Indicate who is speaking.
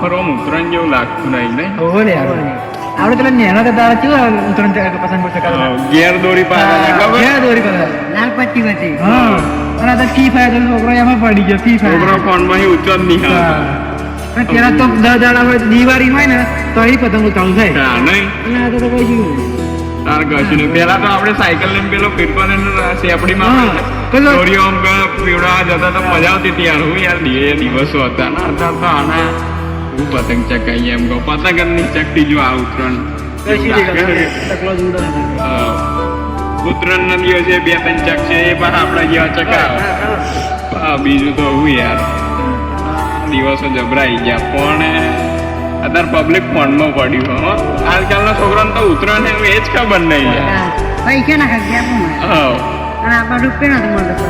Speaker 1: પર આમ ઉતરણ જેવું લાગતું નહીં ને
Speaker 2: ઓહો યાર આપણે પેલા નેના કરતા કેવું ઉત્તરાયણ પસંદ
Speaker 1: કરશે? ઘેર દોરી પાસે ખબર
Speaker 2: દોરી પાસે
Speaker 3: લાલ પટ્ટી પછી
Speaker 2: હા અને તો ફી ફાયર છોકરો એમાં પડી ગયો ફી
Speaker 1: છોકરો
Speaker 2: ફાયર
Speaker 1: ફોનમાં ઊંચો જ નહીં.
Speaker 2: પણ પેલા તો દસ દાડા હોય દિવાળી હોય ને તો એ પતંગ ચાલુ થાય
Speaker 1: નહીં
Speaker 2: અને આ તો પછી
Speaker 1: તાર કશું નહીં પેલા તો આપણે સાયકલ ને પેલો સેપડીમાં
Speaker 2: હા, પેલો-
Speaker 1: દોરીઓ પીવડાવવા જતા તો મજા આવતી હતી યાર હું યાર દિવસો હતા ને અત્યારે તો આના હું પતંગ ચકાઈ એમ કહું. પતંગ નહીં ચકતી જો આ ઉત્તરાયણ
Speaker 2: ઉડે ને.
Speaker 1: હા. ઉત્તરાયણના દિવસે બે ત્રણ ચક છે એ પણ આપણા જેવા ચકા. બીજું તો હું યાર. દિવસો જબરાઈ ગયા. પણ અત્યારે પબ્લિક ફંડમાં પડ્યું હો. આજકાલના છોકરાને તો ઉત્તરાયણ એમ એ જ ખબર નહીં.
Speaker 3: પૈસા ના. ખાઈ ગયા
Speaker 1: હા
Speaker 3: આપણા રૂપિયા નથી મળતો